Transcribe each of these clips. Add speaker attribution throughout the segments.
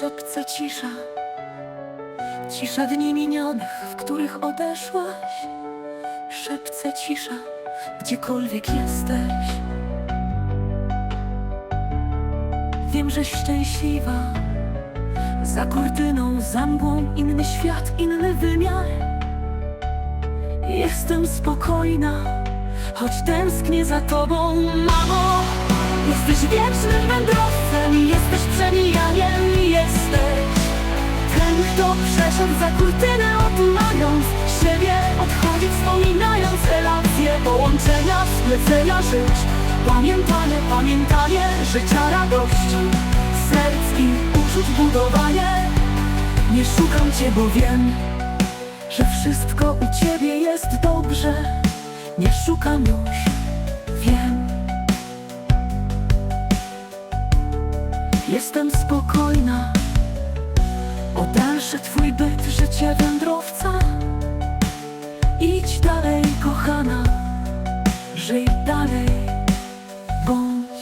Speaker 1: szepce cisza. Cisza dni minionych, w których odeszłaś. Szepce cisza, gdziekolwiek jesteś. Wiem, że szczęśliwa Za kurtyną, za mgłą Inny świat, inny wymiar. Jestem spokojna Choć tęsknię za tobą, mamo Jesteś wiecznym wędrowcem Jesteś przemijaniem Jesteś ten, kto przeszedł za kurtynę Otulając siebie Odchodzi wspominając relacje Połączenia, splecenia żyć. Pamiętanie, pamiętanie Życia radości. Serc i uczuć budowanie. Nie szukam cię, bo wiem Że wszystko u ciebie jest dobrze. Nie szukam już Jestem spokojna. O dalszy twój byt, życie wędrowca. Idź dalej, kochana. Żyj dalej, bądź.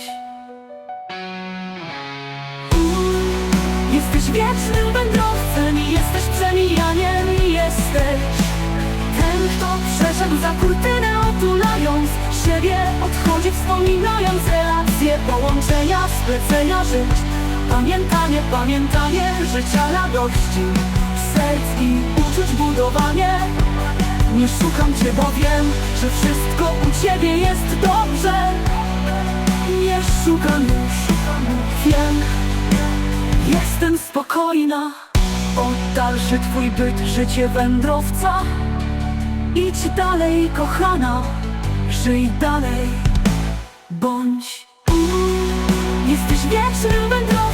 Speaker 1: Jesteś wiecznym wędrowcem i jesteś przemijaniem. I jesteś Ten, kto przeszedł za kurtynę otulając siebie Odchodzi wspominając relacje, połączenia, splecenia żyć Pamiętanie, pamiętanie życia radości Serc i uczuć budowanie. Nie szukam cię, bo wiem, że wszystko u ciebie jest dobrze. Nie szukam już, wiem. Jestem spokojna. O dalszy twój byt, życie wędrowca. Idź dalej, kochana. Żyj dalej. Bądź. Jesteś wiecznym wędrowcem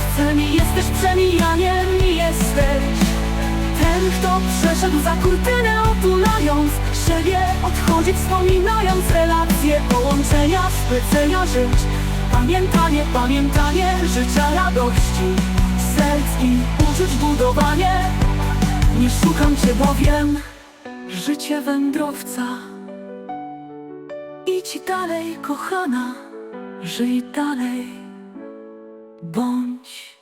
Speaker 1: przeszedł za kurtynę Otulając siebie Odchodzi wspominając relacje Połączenia, splecenia żyć. Pamiętanie, pamiętanie Życia radości. Serc i uczuć budowanie. Nie szukam cię, bo wiem Życie wędrowca. Idź dalej, kochana Żyj dalej. Bądź